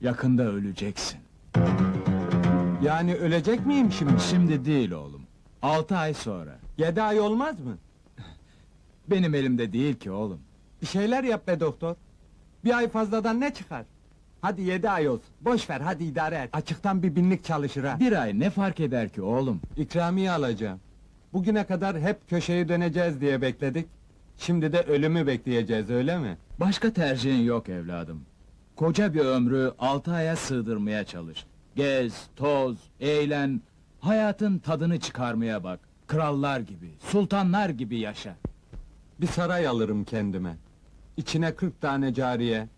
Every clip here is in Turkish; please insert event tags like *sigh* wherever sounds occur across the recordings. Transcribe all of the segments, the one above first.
Yakında öleceksin. Yani ölecek miyim şimdi? Şimdi değil oğlum. Altı ay sonra. Yedi ay olmaz mı? Benim elimde değil ki oğlum. Bir şeyler yap be doktor. Bir ay fazladan ne çıkar? Hadi yedi ay olsun. Boş ver hadi idare et. Açıktan bir binlik çalışır ha. Bir ay ne fark eder ki oğlum? İkramiye alacağım. Bugüne kadar hep köşeyi döneceğiz diye bekledik. Şimdi de ölümü bekleyeceğiz öyle mi? Başka tercihin yok evladım. Koca bir ömrü altı aya sığdırmaya çalış. Gez, toz, eğlen, hayatın tadını çıkarmaya bak. Krallar gibi, sultanlar gibi yaşa. Bir saray alırım kendime. İçine kırk tane cariye,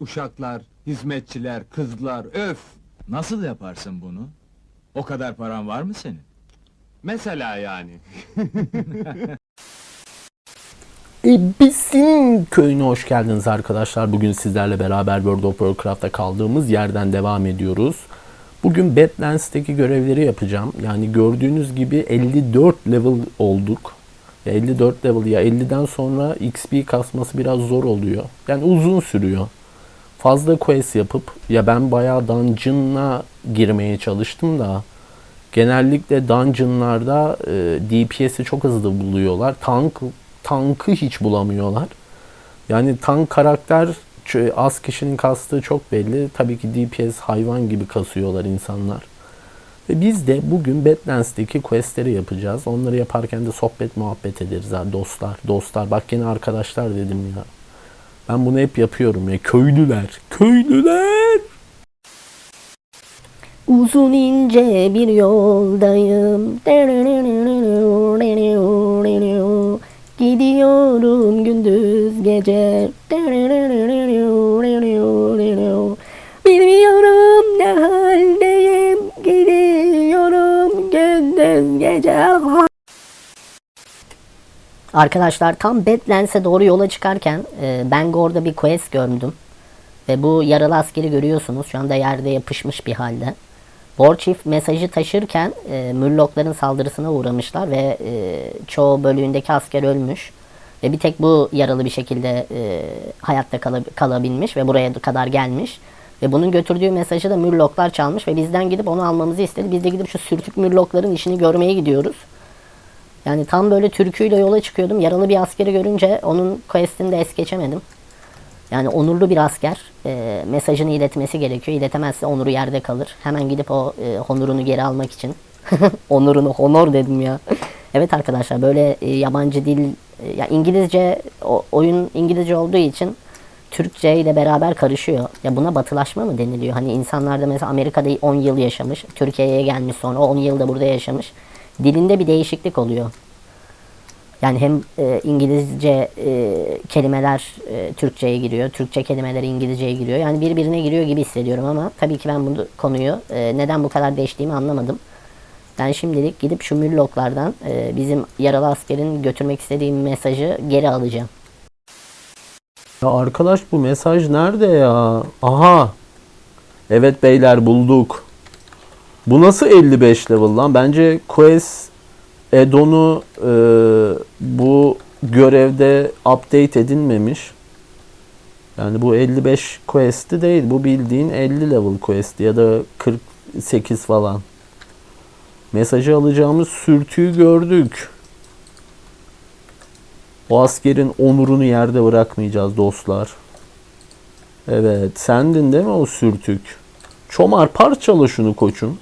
uşaklar, hizmetçiler, kızlar, öf! Nasıl yaparsın bunu? O kadar paran var mı senin? Mesela yani. *laughs* Ebisin köyüne hoş geldiniz arkadaşlar. Bugün sizlerle beraber World of Warcraft'ta kaldığımız yerden devam ediyoruz. Bugün Badlands'taki görevleri yapacağım. Yani gördüğünüz gibi 54 level olduk. Ya 54 level ya 50'den sonra XP kasması biraz zor oluyor. Yani uzun sürüyor. Fazla quest yapıp ya ben bayağı dungeon'a girmeye çalıştım da genellikle dungeonlarda e, DPS'i çok hızlı buluyorlar. Tank tankı hiç bulamıyorlar. Yani tank karakter az kişinin kastığı çok belli. Tabii ki DPS hayvan gibi kasıyorlar insanlar. Ve biz de bugün Badlands'taki questleri yapacağız. Onları yaparken de sohbet muhabbet ederiz ha dostlar. Dostlar bak yine arkadaşlar dedim ya. Ben bunu hep yapıyorum ya. Köylüler. Köylüler. Uzun ince bir yoldayım. Gidiyorum gündüz gece. Bilmiyorum ne haldeyim. Gidiyorum gündüz gece. Arkadaşlar tam Badlands'e doğru yola çıkarken e, Bangor'da bir quest gördüm. Ve bu yaralı askeri görüyorsunuz. Şu anda yerde yapışmış bir halde. Warchief mesajı taşırken e, Murlock'ların saldırısına uğramışlar ve e, çoğu bölüğündeki asker ölmüş. Ve bir tek bu yaralı bir şekilde e, hayatta kala- kalabilmiş ve buraya kadar gelmiş. Ve bunun götürdüğü mesajı da Murlock'lar çalmış ve bizden gidip onu almamızı istedi. Biz de gidip şu sürtük Murlock'ların işini görmeye gidiyoruz. Yani tam böyle türküyle yola çıkıyordum. Yaralı bir askeri görünce onun questini de es geçemedim. Yani onurlu bir asker e, mesajını iletmesi gerekiyor. İletemezse onuru yerde kalır. Hemen gidip o e, onurunu geri almak için. *laughs* Onurunu, honor dedim ya. evet arkadaşlar böyle e, yabancı dil, e, ya İngilizce, o, oyun İngilizce olduğu için Türkçe ile beraber karışıyor. Ya buna batılaşma mı deniliyor? Hani insanlar da mesela Amerika'da 10 yıl yaşamış, Türkiye'ye gelmiş sonra 10 yıl da burada yaşamış. Dilinde bir değişiklik oluyor. Yani hem e, İngilizce e, kelimeler e, Türkçe'ye giriyor, Türkçe kelimeler İngilizce'ye giriyor. Yani birbirine giriyor gibi hissediyorum ama tabii ki ben bunu konuyu e, neden bu kadar değiştiğimi anlamadım. Ben şimdilik gidip şu Murlock'lardan e, bizim yaralı askerin götürmek istediğim mesajı geri alacağım. Ya arkadaş bu mesaj nerede ya? Aha. Evet beyler bulduk. Bu nasıl 55 level lan? Bence Quest Edon'u e, bu görevde update edilmemiş. Yani bu 55 quest'i değil. Bu bildiğin 50 level quest ya da 48 falan. Mesajı alacağımız sürtüyü gördük. O askerin onurunu yerde bırakmayacağız dostlar. Evet, sendin değil mi o sürtük? Çomar parçala şunu koçum.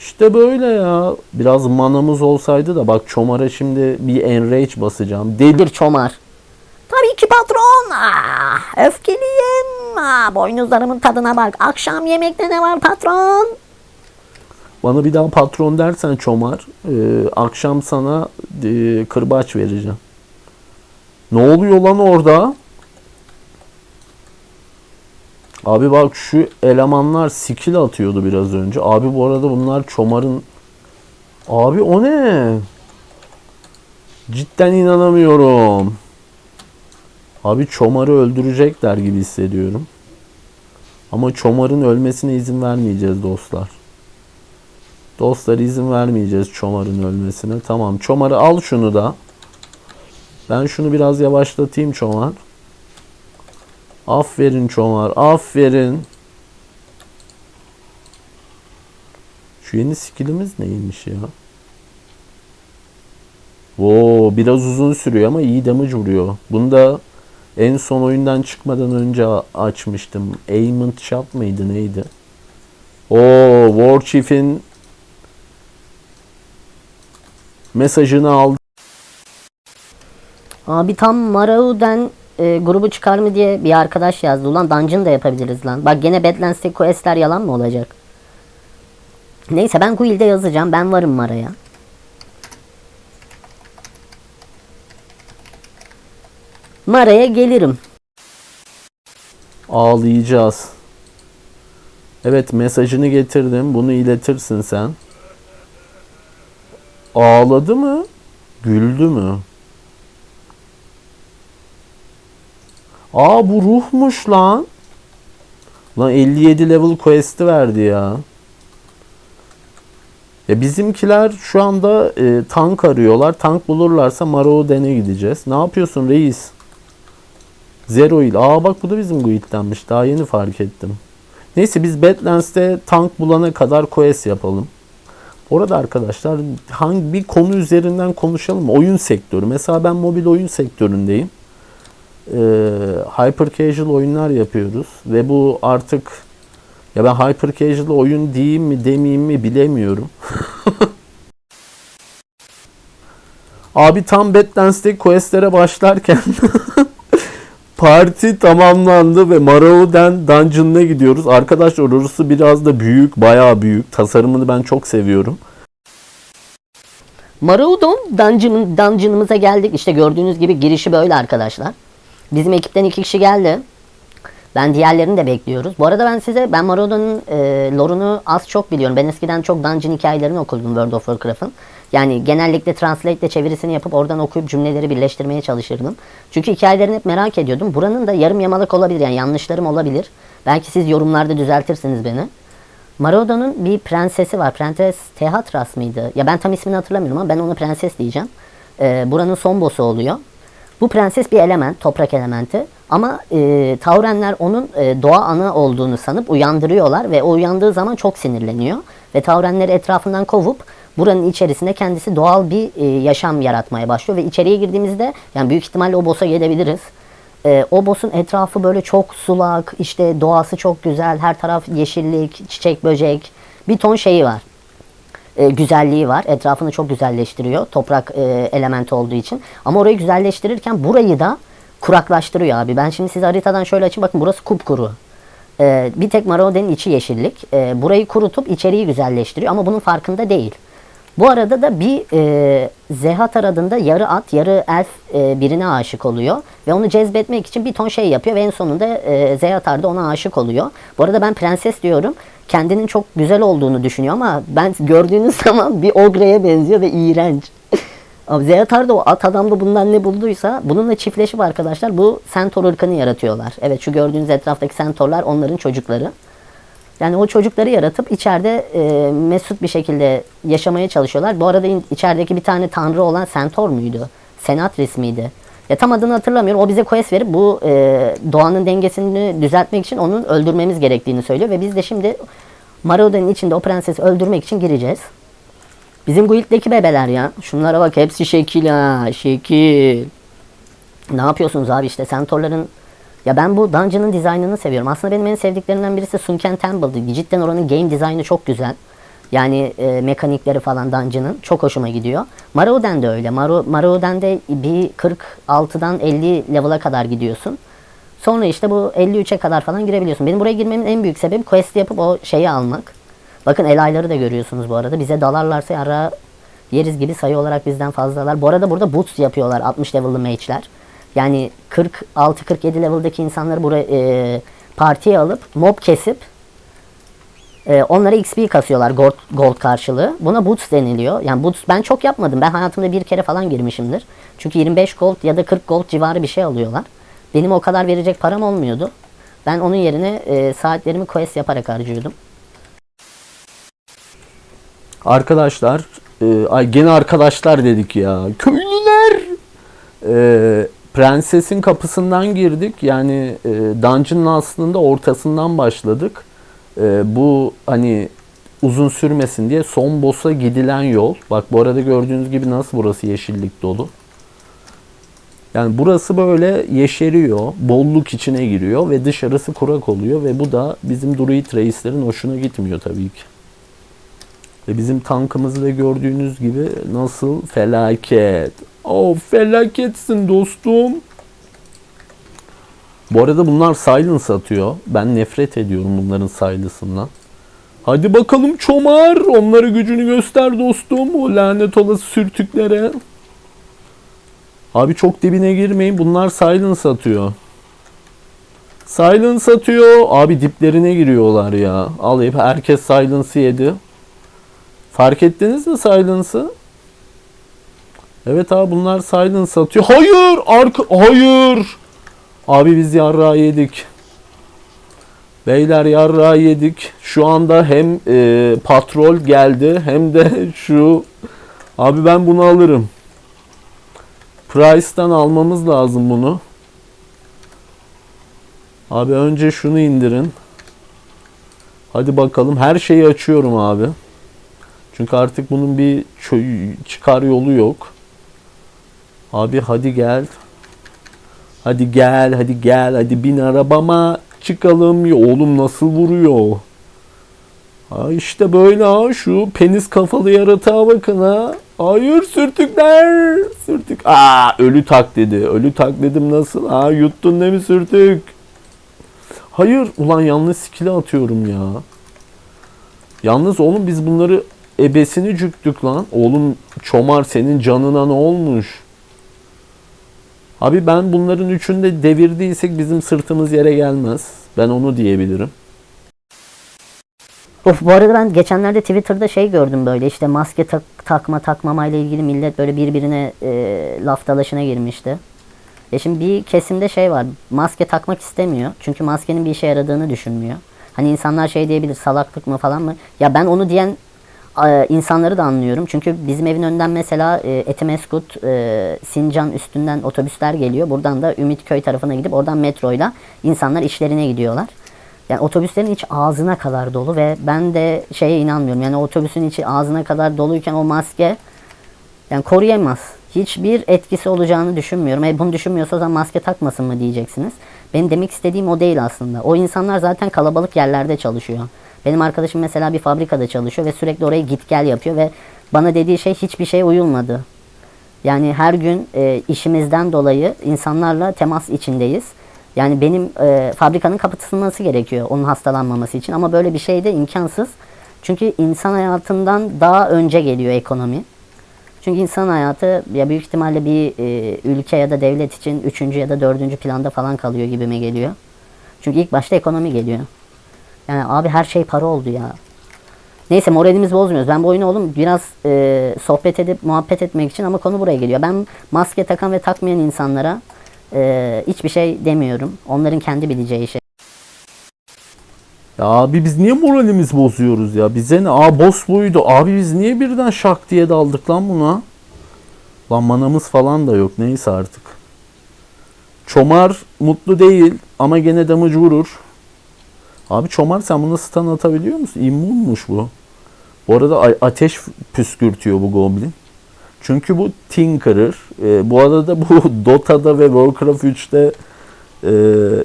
İşte böyle ya. Biraz manamız olsaydı da bak Çomar'a şimdi bir enrage basacağım. Deli Bir çomar. Tabii ki patron. Ah, öfkeliyim. Ah, boynuzlarımın tadına bak. Akşam yemekte ne var patron? Bana bir daha patron dersen Çomar, e, akşam sana e, kırbaç vereceğim. Ne oluyor lan orada? Abi bak şu elemanlar skill atıyordu biraz önce. Abi bu arada bunlar Çomar'ın... Abi o ne? Cidden inanamıyorum. Abi Çomar'ı öldürecekler gibi hissediyorum. Ama Çomar'ın ölmesine izin vermeyeceğiz dostlar. Dostlar izin vermeyeceğiz Çomar'ın ölmesine. Tamam Çomar'ı al şunu da. Ben şunu biraz yavaşlatayım Çomar. Aferin Çomar. Aferin. Şu yeni skillimiz neymiş ya? Wow, biraz uzun sürüyor ama iyi damage vuruyor. Bunu da en son oyundan çıkmadan önce açmıştım. Aimant Shot mıydı neydi? Oo, War Chief'in mesajını aldı. Abi tam Marauden e, grubu çıkar mı diye bir arkadaş yazdı. Ulan dungeon da yapabiliriz lan. Bak gene Badlands'taki questler yalan mı olacak? Neyse ben guild'e yazacağım. Ben varım Mara'ya. Mara'ya gelirim. Ağlayacağız. Evet mesajını getirdim. Bunu iletirsin sen. Ağladı mı? Güldü mü? Aa bu ruhmuş lan. Lan 57 level quest'i verdi ya. Ya bizimkiler şu anda e, tank arıyorlar. Tank bulurlarsa Marauden'e gideceğiz. Ne yapıyorsun reis? Zero il. Aa bak bu da bizim guild'denmiş. Daha yeni fark ettim. Neyse biz Badlands'te tank bulana kadar quest yapalım. Orada arkadaşlar hangi bir konu üzerinden konuşalım. Oyun sektörü. Mesela ben mobil oyun sektöründeyim. Ee, hyper casual oyunlar yapıyoruz ve bu artık ya ben hyper casual oyun diyeyim mi demeyeyim mi bilemiyorum. *laughs* Abi tam Badlands'teki questlere başlarken *laughs* Parti tamamlandı ve Marauden Dungeon'ına gidiyoruz. Arkadaşlar orası biraz da büyük, bayağı büyük. Tasarımını ben çok seviyorum. Maraudon dungeon, dungeon'ımıza geldik. İşte gördüğünüz gibi girişi böyle arkadaşlar. Bizim ekipten iki kişi geldi. Ben diğerlerini de bekliyoruz. Bu arada ben size ben Maraudon'un e, lore'unu az çok biliyorum. Ben eskiden çok dungeon hikayelerini okudum World of Warcraft'ın. Yani genellikle translate ile çevirisini yapıp oradan okuyup cümleleri birleştirmeye çalışırdım. Çünkü hikayelerini hep merak ediyordum. Buranın da yarım yamalak olabilir yani yanlışlarım olabilir. Belki siz yorumlarda düzeltirsiniz beni. Maraudon'un bir prensesi var. Prenses Tehatras mıydı? Ya ben tam ismini hatırlamıyorum ama ben ona prenses diyeceğim. Ee, buranın son boss'u oluyor. Bu prenses bir element, toprak elementi. Ama e, Taurenler onun e, doğa ana olduğunu sanıp uyandırıyorlar ve o uyandığı zaman çok sinirleniyor. Ve Taurenleri etrafından kovup buranın içerisinde kendisi doğal bir e, yaşam yaratmaya başlıyor. Ve içeriye girdiğimizde yani büyük ihtimalle o boss'a gelebiliriz. E, o boss'un etrafı böyle çok sulak, işte doğası çok güzel, her taraf yeşillik, çiçek, böcek, bir ton şeyi var e, güzelliği var. Etrafını çok güzelleştiriyor. Toprak e, elementi olduğu için. Ama orayı güzelleştirirken burayı da kuraklaştırıyor abi. Ben şimdi size haritadan şöyle açayım. Bakın burası kupkuru. E, bir tek Marauder'in içi yeşillik. E, burayı kurutup içeriği güzelleştiriyor ama bunun farkında değil. Bu arada da bir e, Zehatar adında yarı at, yarı elf e, birine aşık oluyor. Ve onu cezbetmek için bir ton şey yapıyor ve en sonunda e, Zehatar da ona aşık oluyor. Bu arada ben prenses diyorum. Kendinin çok güzel olduğunu düşünüyor ama ben gördüğünüz *laughs* zaman bir ogreye benziyor ve iğrenç. *laughs* Abi Zehatar da o at adamda bundan ne bulduysa bununla çiftleşip arkadaşlar bu Centaur ırkını yaratıyorlar. Evet şu gördüğünüz etraftaki Centaurlar onların çocukları. Yani o çocukları yaratıp içeride e, mesut bir şekilde yaşamaya çalışıyorlar. Bu arada içerideki bir tane tanrı olan Centaur muydu? Senatris miydi? Ya tam adını hatırlamıyorum. O bize quest verip bu e, doğanın dengesini düzeltmek için onun öldürmemiz gerektiğini söylüyor. Ve biz de şimdi Marauder'in içinde o prensesi öldürmek için gireceğiz. Bizim guild'deki bebeler ya. Şunlara bak hepsi şekil ha. Şekil. Ne yapıyorsunuz abi işte Centaur'ların ya ben bu dungeon'ın dizaynını seviyorum. Aslında benim en sevdiklerimden birisi Sunken Temple'dı. Cidden oranın game dizaynı çok güzel. Yani e, mekanikleri falan dungeon'ın çok hoşuma gidiyor. Marauden de öyle. Maro, Marauden'de bir 46'dan 50 level'a kadar gidiyorsun. Sonra işte bu 53'e kadar falan girebiliyorsun. Benim buraya girmemin en büyük sebebi quest yapıp o şeyi almak. Bakın elayları da görüyorsunuz bu arada. Bize dalarlarsa yara yeriz gibi sayı olarak bizden fazlalar. Bu arada burada boots yapıyorlar 60 level'lı mage'ler. Yani 46-47 level'daki insanları buraya e, partiye alıp mob kesip e, onlara XP kasıyorlar gold, gold karşılığı. Buna boots deniliyor. Yani boots ben çok yapmadım. Ben hayatımda bir kere falan girmişimdir. Çünkü 25 gold ya da 40 gold civarı bir şey alıyorlar. Benim o kadar verecek param olmuyordu. Ben onun yerine e, saatlerimi quest yaparak harcıyordum. Arkadaşlar, e, ay gene arkadaşlar dedik ya. Köylüler. E, prensesin kapısından girdik. Yani e, dungeon'ın aslında ortasından başladık. E, bu hani uzun sürmesin diye son boss'a gidilen yol. Bak bu arada gördüğünüz gibi nasıl burası yeşillik dolu. Yani burası böyle yeşeriyor, bolluk içine giriyor ve dışarısı kurak oluyor ve bu da bizim druid reislerin hoşuna gitmiyor tabii ki. Ve bizim tankımızı da gördüğünüz gibi nasıl felaket. Oh felaketsin dostum. Bu arada bunlar silence atıyor. Ben nefret ediyorum bunların silence'ından. Hadi bakalım çomar. Onlara gücünü göster dostum. O lanet olası sürtüklere. Abi çok dibine girmeyin. Bunlar silence atıyor. Silence atıyor. Abi diplerine giriyorlar ya. Alayıp herkes silence'ı yedi. Fark ettiniz mi silence'ı? Evet abi bunlar silence atıyor. Hayır! Arka hayır! Abi biz yarrağı yedik. Beyler yarrağı yedik. Şu anda hem e, patrol geldi hem de *laughs* şu abi ben bunu alırım. Price'tan almamız lazım bunu. Abi önce şunu indirin. Hadi bakalım her şeyi açıyorum abi. Çünkü artık bunun bir çıkar yolu yok. Abi hadi gel. Hadi gel, hadi gel, hadi bin arabama çıkalım. Ya Oğlum nasıl vuruyor? Ha işte böyle ha şu penis kafalı yaratığa bakın ha. Hayır sürtükler. Sürtük. Aa ölü taklidi. Ölü taklidim nasıl? Aa yuttun değil mi sürtük? Hayır ulan yanlış skill'e atıyorum ya. Yalnız oğlum biz bunları ebesini cüktük lan. Oğlum çomar senin canına ne olmuş? Abi ben bunların üçünü de devirdiysek bizim sırtımız yere gelmez. Ben onu diyebilirim. Of bu arada ben geçenlerde Twitter'da şey gördüm böyle işte maske tak, takma takmamayla ilgili millet böyle birbirine e, laf dalaşına girmişti. E şimdi bir kesimde şey var maske takmak istemiyor çünkü maskenin bir işe yaradığını düşünmüyor. Hani insanlar şey diyebilir salaklık mı falan mı? Ya ben onu diyen insanları da anlıyorum. Çünkü bizim evin önünden mesela e, Etimeskut, e, Sincan üstünden otobüsler geliyor. Buradan da Ümitköy tarafına gidip oradan metroyla insanlar işlerine gidiyorlar. Yani otobüslerin içi ağzına kadar dolu ve ben de şeye inanmıyorum. Yani otobüsün içi ağzına kadar doluyken o maske yani koruyamaz. Hiçbir etkisi olacağını düşünmüyorum. E bunu düşünmüyorsa o zaman maske takmasın mı diyeceksiniz. Benim demek istediğim o değil aslında. O insanlar zaten kalabalık yerlerde çalışıyor. Benim arkadaşım mesela bir fabrikada çalışıyor ve sürekli oraya git gel yapıyor ve bana dediği şey hiçbir şeye uyulmadı. Yani her gün e, işimizden dolayı insanlarla temas içindeyiz. Yani benim e, fabrikanın kapatılması gerekiyor onun hastalanmaması için ama böyle bir şey de imkansız. Çünkü insan hayatından daha önce geliyor ekonomi. Çünkü insan hayatı ya büyük ihtimalle bir e, ülke ya da devlet için üçüncü ya da dördüncü planda falan kalıyor gibime geliyor. Çünkü ilk başta ekonomi geliyor. Yani abi her şey para oldu ya. Neyse moralimizi bozmuyoruz. Ben bu oyunu oğlum biraz e, sohbet edip muhabbet etmek için ama konu buraya geliyor. Ben maske takan ve takmayan insanlara e, hiçbir şey demiyorum. Onların kendi bileceği şey. Ya abi biz niye moralimizi bozuyoruz ya? Bize ne? Aa boss buydu. Abi biz niye birden şak diye daldık lan buna? Lan manamız falan da yok. Neyse artık. Çomar mutlu değil ama gene damage vurur. Abi Çomar sen buna stun atabiliyor musun? İmmunmuş bu. Bu arada ateş püskürtüyor bu goblin. Çünkü bu Tinkerer. Ee, bu arada bu *laughs* Dota'da ve Warcraft 3'te e,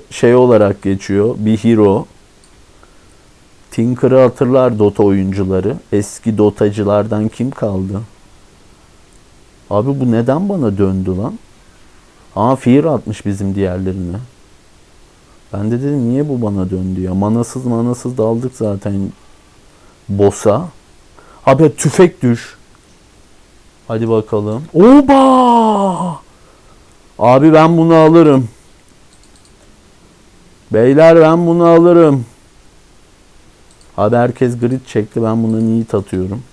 şey olarak geçiyor. Bir hero. Tinker'ı hatırlar Dota oyuncuları. Eski Dotacılardan kim kaldı? Abi bu neden bana döndü lan? Aa fear atmış bizim diğerlerine. Ben de dedim niye bu bana döndü ya? Manasız manasız daldık zaten boss'a. Abi tüfek düş. Hadi bakalım. Oba! Abi ben bunu alırım. Beyler ben bunu alırım. Abi herkes grid çekti ben buna neat atıyorum.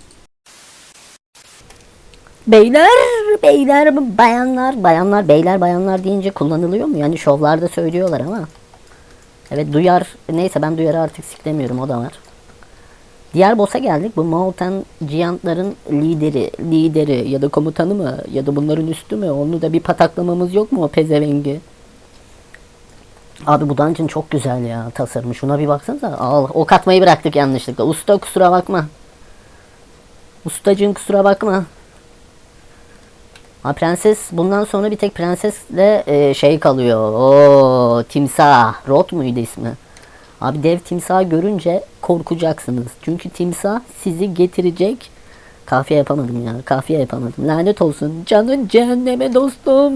Beyler, beyler, bayanlar, bayanlar, beyler, bayanlar deyince kullanılıyor mu? Yani şovlarda söylüyorlar ama. Evet duyar, neyse ben duyarı artık siklemiyorum o da var. Diğer boss'a geldik. Bu Mountain Giant'ların lideri, lideri ya da komutanı mı ya da bunların üstü mü? Onu da bir pataklamamız yok mu o pezevengi? Abi bu dungeon çok güzel ya tasarımı. Şuna bir baksanıza. Al, ok atmayı bıraktık yanlışlıkla. Usta kusura bakma. Ustacığım kusura bakma. Ha prenses bundan sonra bir tek prensesle e, şey kalıyor. O timsah. Rot muydu ismi? Abi dev timsahı görünce korkacaksınız. Çünkü timsah sizi getirecek. Kafiye yapamadım ya. Kafiye yapamadım. Lanet olsun. Canın cehenneme dostum.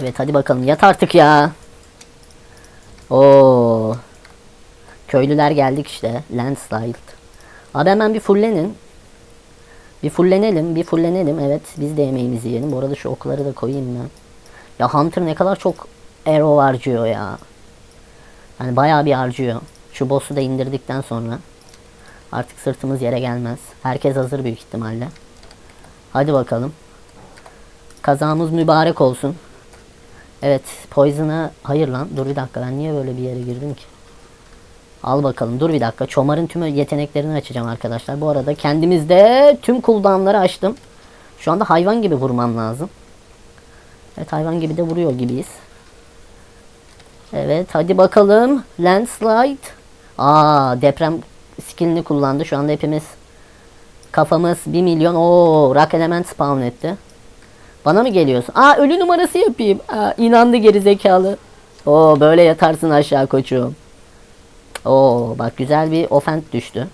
Evet hadi bakalım yat artık ya. Oo. Köylüler geldik işte. Landslide. Abi hemen bir fullenin. Bir fullenelim, bir fullenelim. Evet, biz de yemeğimizi yiyelim. Bu arada şu okları da koyayım ben. Ya Hunter ne kadar çok arrow harcıyor ya. Yani bayağı bir harcıyor. Şu boss'u da indirdikten sonra artık sırtımız yere gelmez. Herkes hazır büyük ihtimalle. Hadi bakalım. Kazamız mübarek olsun. Evet, Poison'a... Hayır lan, dur bir dakika. Ben niye böyle bir yere girdim ki? Al bakalım, dur bir dakika. Çomar'ın tüm yeteneklerini açacağım arkadaşlar. Bu arada kendimizde tüm cooldown'ları açtım. Şu anda hayvan gibi vurmam lazım. Evet, hayvan gibi de vuruyor gibiyiz. Evet, hadi bakalım. Landslide. Aa, deprem skillini kullandı. Şu anda hepimiz kafamız 1 milyon. Oo, rock element spawn etti. Bana mı geliyorsun? Aa ölü numarası yapayım. Aa, inandı geri zekalı. Oo böyle yatarsın aşağı koçum. Oo bak güzel bir ofent düştü.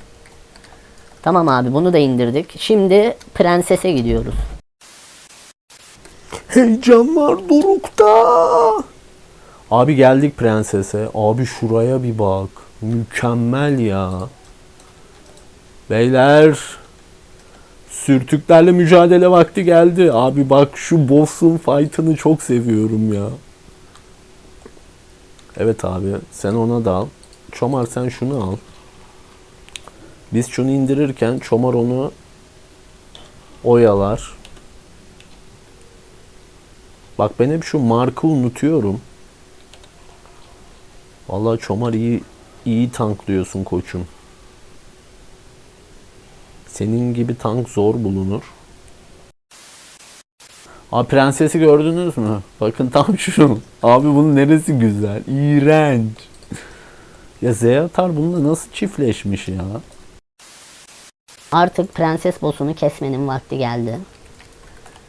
Tamam abi bunu da indirdik. Şimdi prensese gidiyoruz. Heyecanlar dorukta. Abi geldik prensese. Abi şuraya bir bak. Mükemmel ya. Beyler. Sürtüklerle mücadele vakti geldi. Abi bak şu boss'un fight'ını çok seviyorum ya. Evet abi sen ona da al. Çomar sen şunu al. Biz şunu indirirken Çomar onu oyalar. Bak ben hep şu markı unutuyorum. Vallahi Çomar iyi iyi tanklıyorsun koçum. Senin gibi tank zor bulunur. Abi prensesi gördünüz mü? Bakın tam şu. Abi bunun neresi güzel? İğrenç. Ya Zeatar bununla nasıl çiftleşmiş ya? Artık prenses boss'unu kesmenin vakti geldi.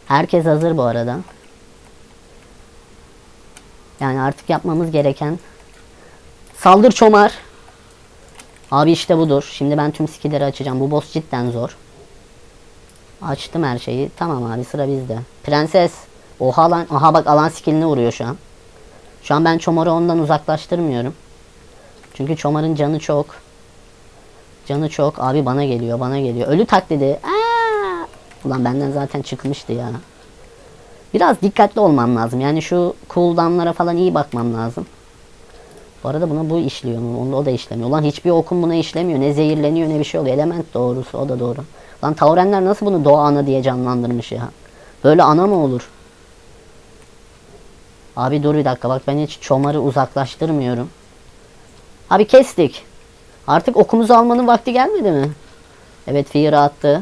Herkes hazır bu arada. Yani artık yapmamız gereken saldır çomar. Abi işte budur. Şimdi ben tüm skill'leri açacağım. Bu boss cidden zor. Açtım her şeyi. Tamam abi sıra bizde. Prenses. Oha lan. Aha bak alan skill'ine vuruyor şu an. Şu an ben çomarı ondan uzaklaştırmıyorum. Çünkü çomarın canı çok. Canı çok. Abi bana geliyor, bana geliyor. Ölü taklidi. Aa! Ulan benden zaten çıkmıştı ya. Biraz dikkatli olmam lazım. Yani şu cooldown'lara falan iyi bakmam lazım. Bu arada buna bu işliyor mu? Onda o da işlemiyor. Ulan hiçbir okun buna işlemiyor. Ne zehirleniyor ne bir şey oluyor. Element doğrusu o da doğru. Lan Taurenler nasıl bunu doğa ana diye canlandırmış ya. Böyle ana mı olur? Abi dur bir dakika bak ben hiç çomarı uzaklaştırmıyorum. Abi kestik. Artık okumuzu almanın vakti gelmedi mi? Evet Fear attı.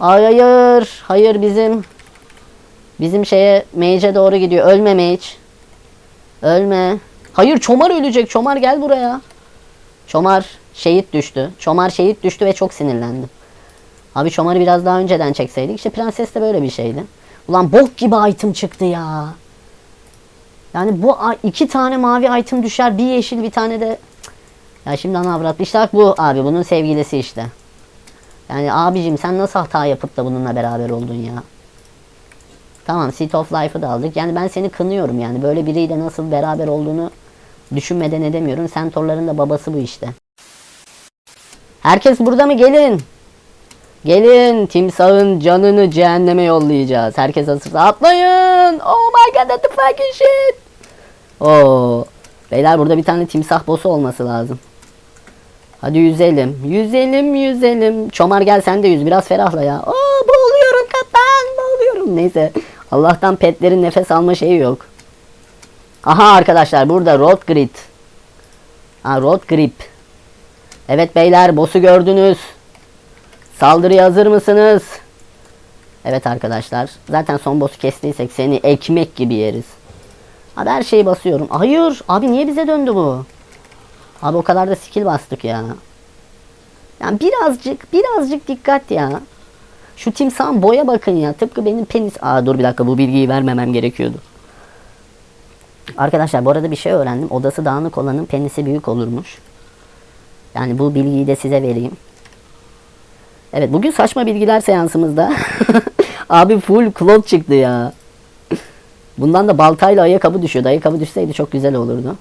Ay hayır. Hayır bizim. Bizim şeye mage'e doğru gidiyor. Ölme mage. Ölme. Hayır Çomar ölecek. Çomar gel buraya. Çomar şehit düştü. Çomar şehit düştü ve çok sinirlendim. Abi Çomar'ı biraz daha önceden çekseydik. İşte prenses de böyle bir şeydi. Ulan bok gibi item çıktı ya. Yani bu iki tane mavi item düşer. Bir yeşil bir tane de ya şimdi ana avrat işte bak bu abi bunun sevgilisi işte. Yani abicim sen nasıl hata yapıp da bununla beraber oldun ya? Tamam Seat of Life'ı da aldık. Yani ben seni kınıyorum yani. Böyle biriyle nasıl beraber olduğunu düşünmeden edemiyorum. Centaur'ların da babası bu işte. Herkes burada mı? Gelin. Gelin. Timsahın canını cehenneme yollayacağız. Herkes hazırsa atlayın. Oh my god that's the fucking shit. Oo. Beyler burada bir tane timsah boss'u olması lazım. Hadi yüzelim. Yüzelim yüzelim. Çomar gel sen de yüz. Biraz ferahla ya. Oo boğuluyorum kaptan. Boğuluyorum. Neyse. Allah'tan petlerin nefes alma şeyi yok. Aha arkadaşlar burada road grid. Ha road grip. Evet beyler boss'u gördünüz. Saldırıya hazır mısınız? Evet arkadaşlar. Zaten son boss'u kestiysek seni ekmek gibi yeriz. Abi her şeyi basıyorum. Hayır. Abi niye bize döndü bu? Abi o kadar da skill bastık ya. Yani birazcık birazcık dikkat ya. Şu timsahın boya bakın ya. Tıpkı benim penis... Aa dur bir dakika bu bilgiyi vermemem gerekiyordu. Arkadaşlar bu arada bir şey öğrendim. Odası dağınık olanın penisi büyük olurmuş. Yani bu bilgiyi de size vereyim. Evet bugün saçma bilgiler seansımızda. *laughs* Abi full klot çıktı ya. Bundan da baltayla ayakkabı düşüyordu. Ayakkabı düşseydi çok güzel olurdu.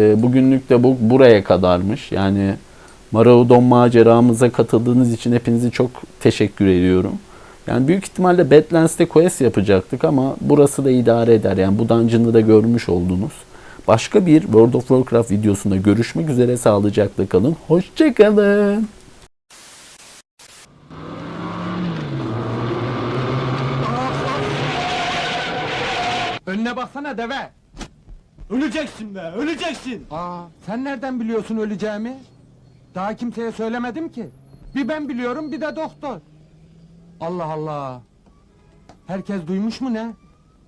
E, bugünlük de bu buraya kadarmış. Yani Maraudon maceramıza katıldığınız için hepinize çok teşekkür ediyorum. Yani büyük ihtimalle Badlands'te quest yapacaktık ama burası da idare eder. Yani bu dungeon'ı da görmüş oldunuz. Başka bir World of Warcraft videosunda görüşmek üzere sağlıcakla kalın. Hoşçakalın. Önüne baksana deve. Öleceksin be, öleceksin! Aa, sen nereden biliyorsun öleceğimi? Daha kimseye söylemedim ki. Bir ben biliyorum bir de doktor. Allah Allah. Herkes duymuş mu ne?